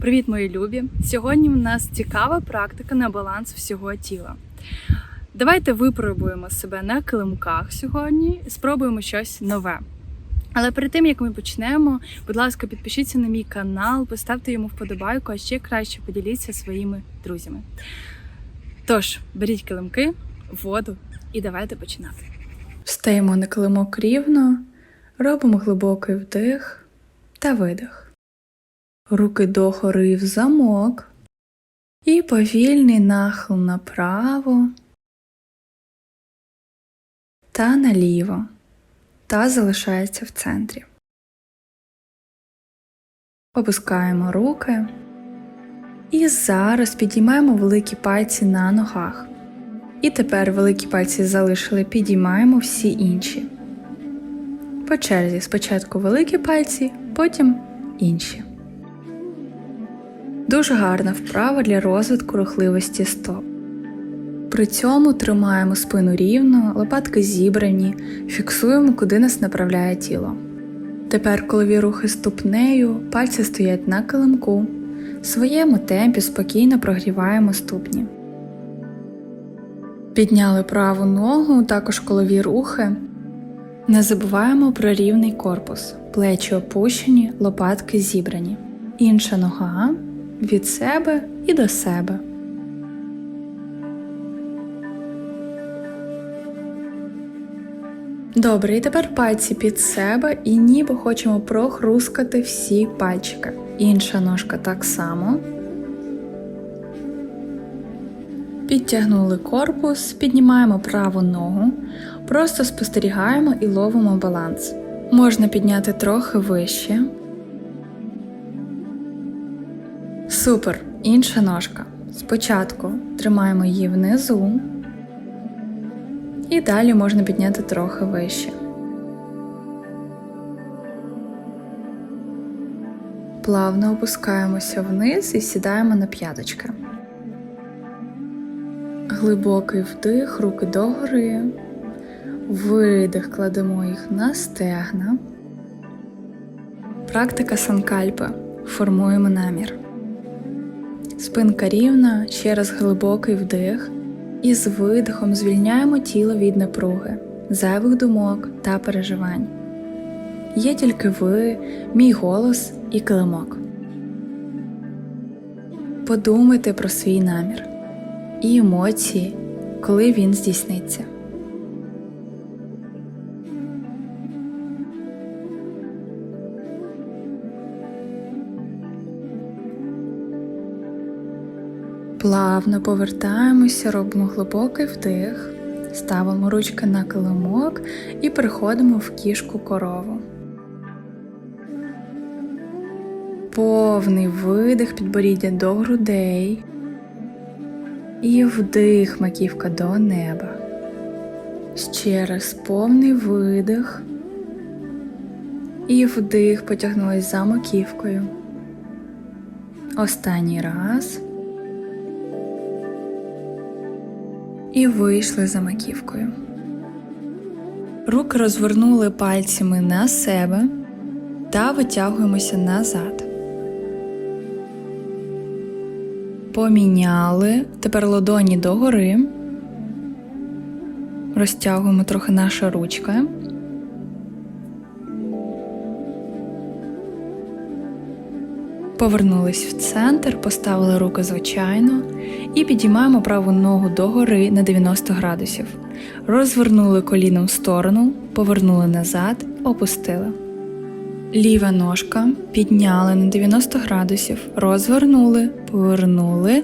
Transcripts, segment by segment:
Привіт, мої любі! Сьогодні в нас цікава практика на баланс всього тіла. Давайте випробуємо себе на килимках сьогодні і спробуємо щось нове. Але перед тим як ми почнемо, будь ласка, підпишіться на мій канал, поставте йому вподобайку, а ще краще поділіться своїми друзями. Тож, беріть килимки, воду і давайте починати. Встаємо на килимок рівно, робимо глибокий вдих та видих. Руки догори в замок і повільний нахил направо та наліво. Та залишається в центрі. Опускаємо руки. І зараз підіймаємо великі пальці на ногах. І тепер великі пальці залишили, підіймаємо всі інші. По черзі спочатку великі пальці, потім інші. Дуже гарна вправа для розвитку рухливості стоп. При цьому тримаємо спину рівно, лопатки зібрані, фіксуємо, куди нас направляє тіло. Тепер колові рухи ступнею, пальці стоять на килимку. В своєму темпі спокійно прогріваємо ступні. Підняли праву ногу, також колові рухи. Не забуваємо про рівний корпус, плечі опущені, лопатки зібрані. Інша нога від себе і до себе. Добре, і тепер пальці під себе і ніби хочемо прохрускати всі пальчики. Інша ножка так само. Підтягнули корпус, піднімаємо праву ногу, просто спостерігаємо і ловимо баланс. Можна підняти трохи вище. Супер! Інша ножка. Спочатку тримаємо її внизу. І далі можна підняти трохи вище. Плавно опускаємося вниз і сідаємо на п'яточки. Глибокий вдих, руки догори. Видих, кладемо їх на стегна. Практика санкальпи. Формуємо намір. Спинка рівна, ще раз глибокий вдих. І з видихом звільняємо тіло від напруги, зайвих думок та переживань. Є тільки ви, мій голос і килимок. Подумайте про свій намір і емоції, коли він здійсниться. Плавно повертаємося, робимо глибокий вдих, ставимо ручки на килимок і переходимо в кішку корову. Повний видих підборіддя до грудей. І вдих маківка до неба. Ще раз повний видих. І вдих потягнулись за маківкою. Останній раз. І вийшли за маківкою. Руки розвернули пальцями на себе та витягуємося назад. Поміняли. Тепер ладоні догори. Розтягуємо трохи наша ручка. Повернулись в центр, поставили руки звичайно і підіймаємо праву ногу догори на 90 градусів. Розвернули коліном в сторону, повернули назад, опустили. Ліва ножка підняли на 90 градусів, розвернули, повернули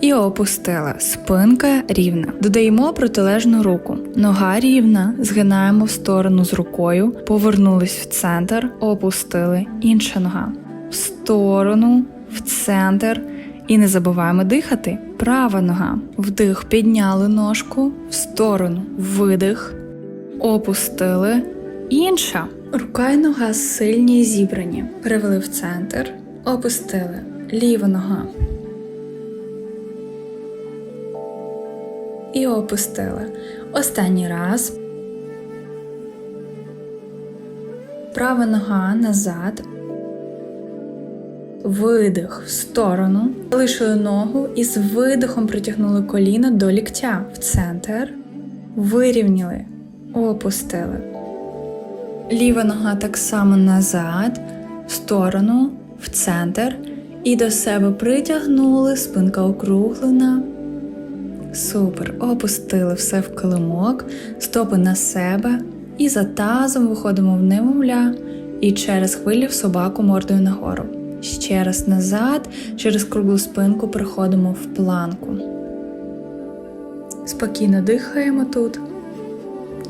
і опустили. Спинка рівна. Додаємо протилежну руку. Нога рівна, згинаємо в сторону з рукою, повернулись в центр, опустили. Інша нога в сторону, в центр. І не забуваємо дихати. Права нога. Вдих, підняли ножку, в сторону, видих, опустили. Інша. Рука й нога сильні і зібрані. Перевели в центр, опустили. Ліва нога. І опустили. Останній раз. Права нога назад. Видих в сторону. Залишили ногу і з видихом притягнули коліна до ліктя в центр. Вирівняли, опустили. Ліва нога так само назад, в сторону, в центр. І до себе притягнули, спинка округлена. Супер. Опустили все в килимок, стопи на себе. І за тазом виходимо в немовля і через хвилі в собаку мордою нагору. Ще раз назад, через круглу спинку приходимо в планку. Спокійно дихаємо тут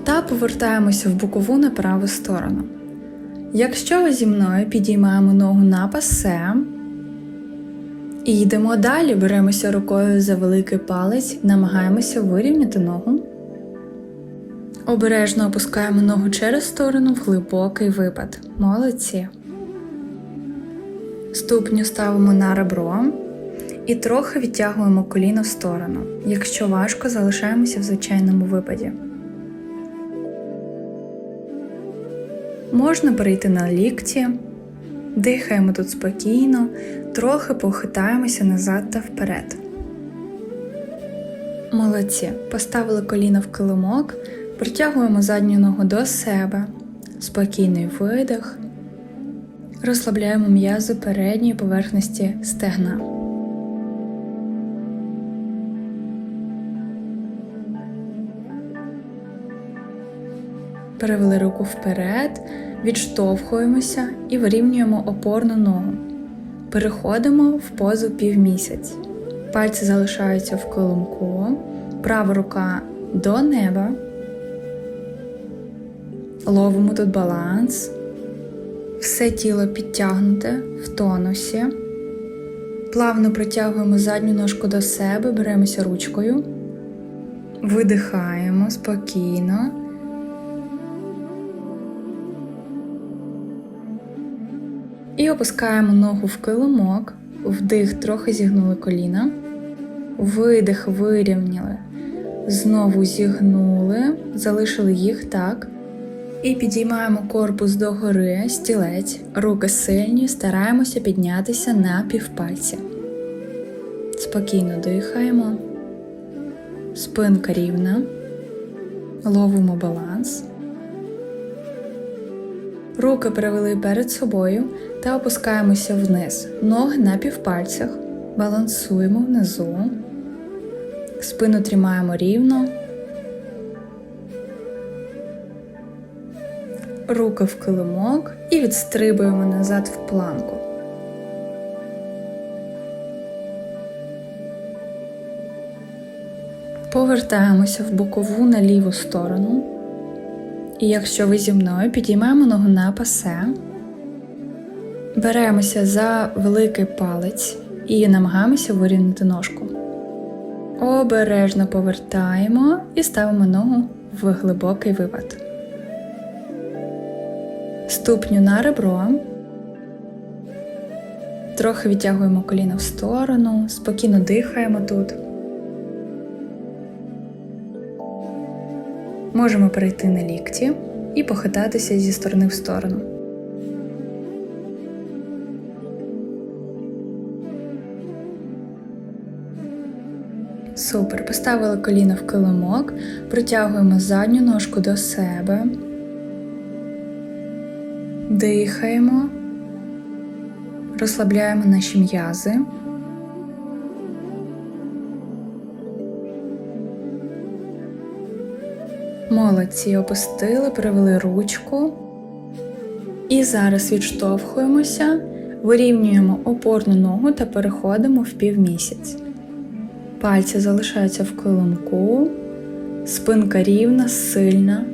та повертаємося в бокову на праву сторону. Якщо ви зі мною підіймаємо ногу на пасе і йдемо далі, беремося рукою за великий палець, намагаємося вирівняти ногу. Обережно опускаємо ногу через сторону в глибокий випад. Молодці. Ступню ставимо на ребро і трохи відтягуємо коліно в сторону. Якщо важко, залишаємося в звичайному випаді. Можна перейти на лікті, дихаємо тут спокійно, трохи похитаємося назад та вперед. Молодці. Поставили коліно в килимок, притягуємо задню ногу до себе, спокійний видих, розслабляємо м'язи передньої поверхності стегна. Перевели руку вперед, відштовхуємося і вирівнюємо опорну ногу. Переходимо в позу півмісяць. Пальці залишаються в килимку, права рука до неба. Ловимо тут баланс. Все тіло підтягнуте в тонусі. Плавно притягуємо задню ножку до себе, беремося ручкою. Видихаємо спокійно. І опускаємо ногу в килимок, вдих, трохи зігнули коліна, видих вирівняли, знову зігнули, залишили їх так. І підіймаємо корпус догори, стілець, руки сильні, стараємося піднятися на півпальці. Спокійно дихаємо, спинка рівна, ловимо баланс. Руки перевели перед собою та опускаємося вниз. Ноги на півпальцях. Балансуємо внизу. Спину тримаємо рівно. Руки в килимок і відстрибуємо назад в планку. Повертаємося в бокову на ліву сторону. І якщо ви зі мною підіймаємо ногу на пасе, беремося за великий палець і намагаємося вирівняти ножку. Обережно повертаємо і ставимо ногу в глибокий випад. Ступню на ребро. Трохи відтягуємо коліно в сторону, спокійно дихаємо тут. Можемо перейти на лікті і похитатися зі сторони в сторону. Супер. Поставили коліно в килимок, притягуємо задню ножку до себе, дихаємо, розслабляємо наші м'язи. Молодці, опустили, привели ручку. І зараз відштовхуємося, вирівнюємо опорну ногу та переходимо в півмісяць. Пальці залишаються в килимку, спинка рівна, сильна.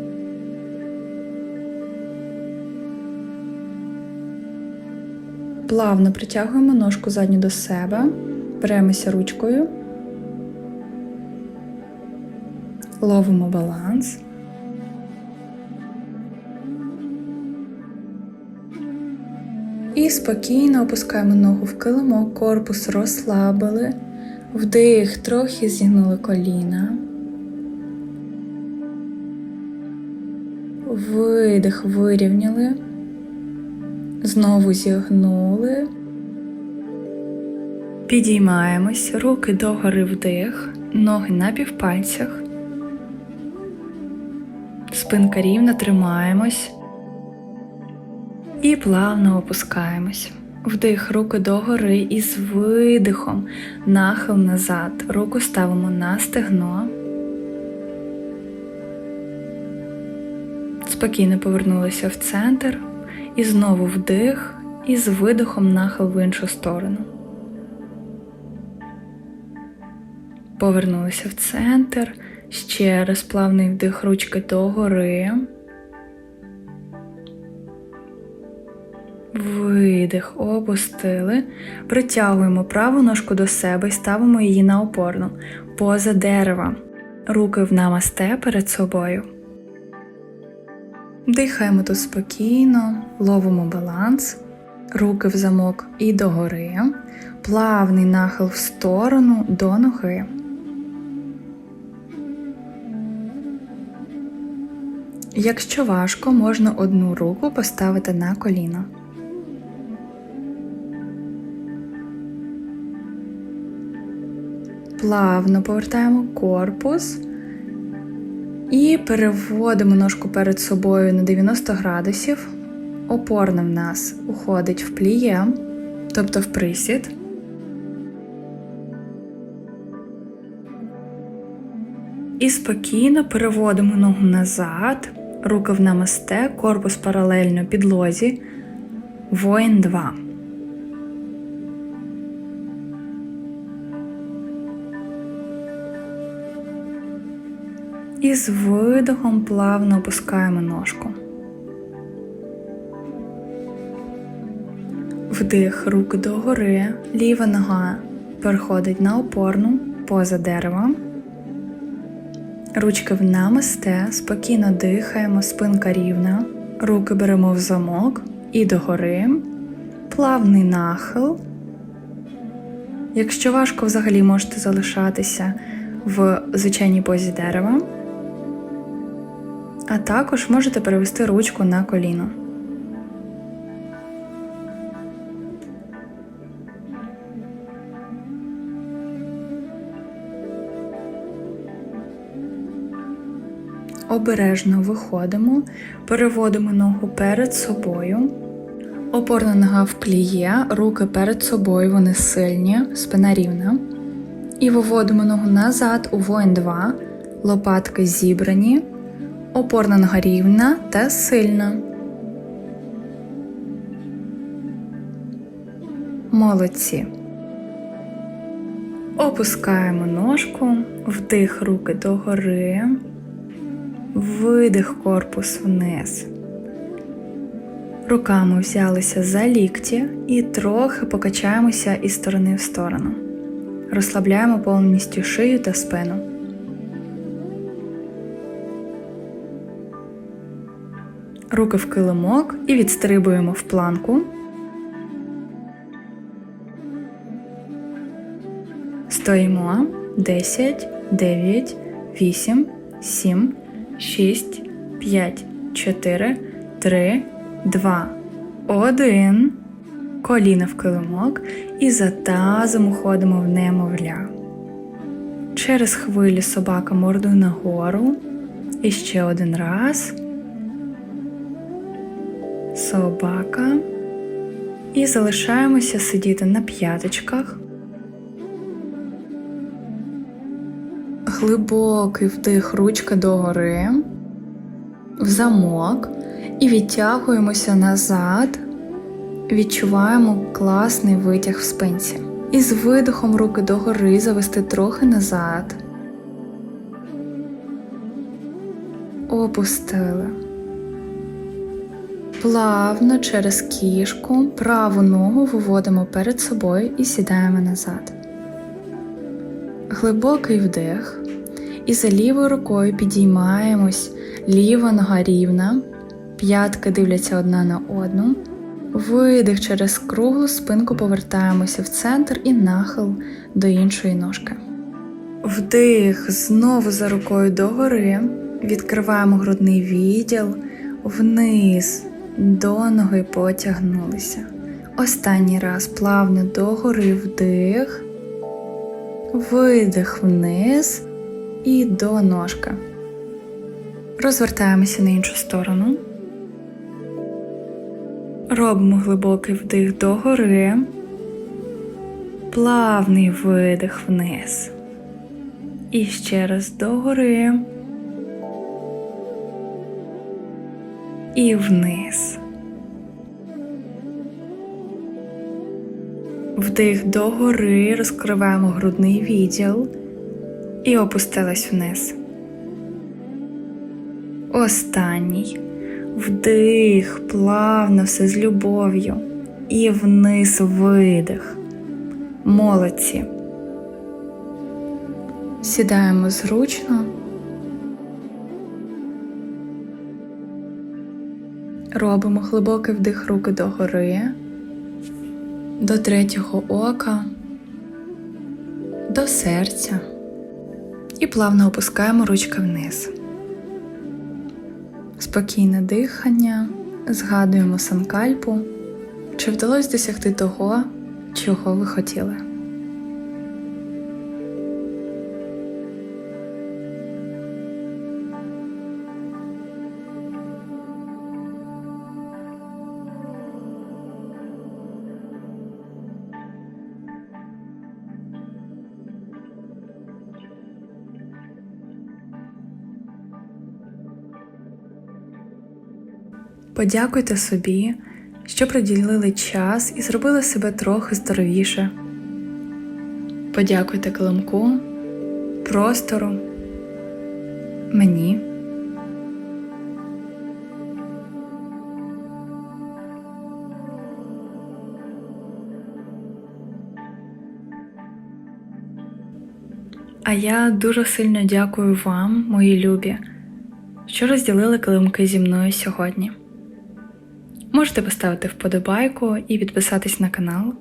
Плавно притягуємо ножку задню до себе, беремося ручкою, ловимо баланс. І спокійно опускаємо ногу в килимок, корпус розслабили, вдих, трохи зігнули коліна. Видих вирівняли, знову зігнули, Підіймаємось, руки догори вдих, ноги на півпальцях. Спинка рівна, тримаємось. І плавно опускаємось. Вдих, руки догори і з видихом, нахил назад. Руку ставимо на стегно. Спокійно повернулися в центр. І знову вдих, і з видихом нахил в іншу сторону. Повернулися в центр. Ще раз плавний вдих ручки догори. Видих, опустили. Притягуємо праву ножку до себе і ставимо її на опорну. Поза дерева. Руки в намасте перед собою. Дихаємо тут спокійно, ловимо баланс, руки в замок і догори, плавний нахил в сторону до ноги. Якщо важко, можна одну руку поставити на коліно. Плавно повертаємо корпус і переводимо ножку перед собою на 90 градусів. Опорна в нас уходить в пліє, тобто в присід. І спокійно переводимо ногу назад, руки в намасте, корпус паралельно підлозі, воїн 2. І з видихом плавно опускаємо ножку. Вдих, руки догори, ліва нога переходить на опорну поза деревом. Ручки в намасте, спокійно дихаємо, спинка рівна, руки беремо в замок і догори, плавний нахил. Якщо важко, взагалі можете залишатися в звичайній позі дерева, а також можете перевести ручку на коліно. Обережно виходимо, переводимо ногу перед собою. Опорна нога в пліє, руки перед собою, вони сильні, спина рівна. І виводимо ногу назад у воїн 2, лопатки зібрані, опорна нога рівна та сильна. Молодці. Опускаємо ножку, вдих руки догори, видих корпус вниз. Руками взялися за лікті і трохи покачаємося із сторони в сторону. Розслабляємо повністю шию та спину. Руки в килимок і відстрибуємо в планку. Стоїмо 10, 9, 8, 7, 6, 5, 4, 3, 2, 1. Коліна в килимок і за тазом уходимо в немовля. Через хвилі собака мордою нагору. І ще один раз. Собака. І залишаємося сидіти на п'яточках. Глибокий вдих ручка догори, в замок і відтягуємося назад. Відчуваємо класний витяг в спинці. І з видихом руки догори завести трохи назад. Опустили. Плавно через кішку праву ногу виводимо перед собою і сідаємо назад. Глибокий вдих. І за лівою рукою підіймаємось, ліва нога рівна, п'ятки дивляться одна на одну. Видих через круглу спинку повертаємося в центр і нахил до іншої ножки. Вдих знову за рукою догори. Відкриваємо грудний відділ, вниз до ноги потягнулися. Останній раз плавно догори вдих, видих вниз і до ножка. Розвертаємося на іншу сторону. Робимо глибокий вдих догори, плавний видих вниз. І ще раз догори. І вниз. Вдих догори, розкриваємо грудний відділ і опустилась вниз. Останній. Вдих, плавно все з любов'ю. І вниз видих. Молодці. Сідаємо зручно. Робимо глибокий вдих руки догори, до третього ока, до серця і плавно опускаємо ручки вниз. Спокійне дихання, згадуємо санкальпу, чи вдалося досягти того, чого ви хотіли. Подякуйте собі, що приділили час і зробили себе трохи здоровіше. Подякуйте килимку, простору, мені. А я дуже сильно дякую вам, мої любі, що розділили килимки зі мною сьогодні. Можете поставити вподобайку і підписатись на канал.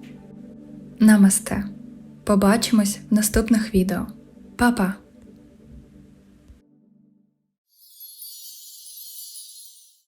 Намасте. Побачимось в наступних відео. Па-па!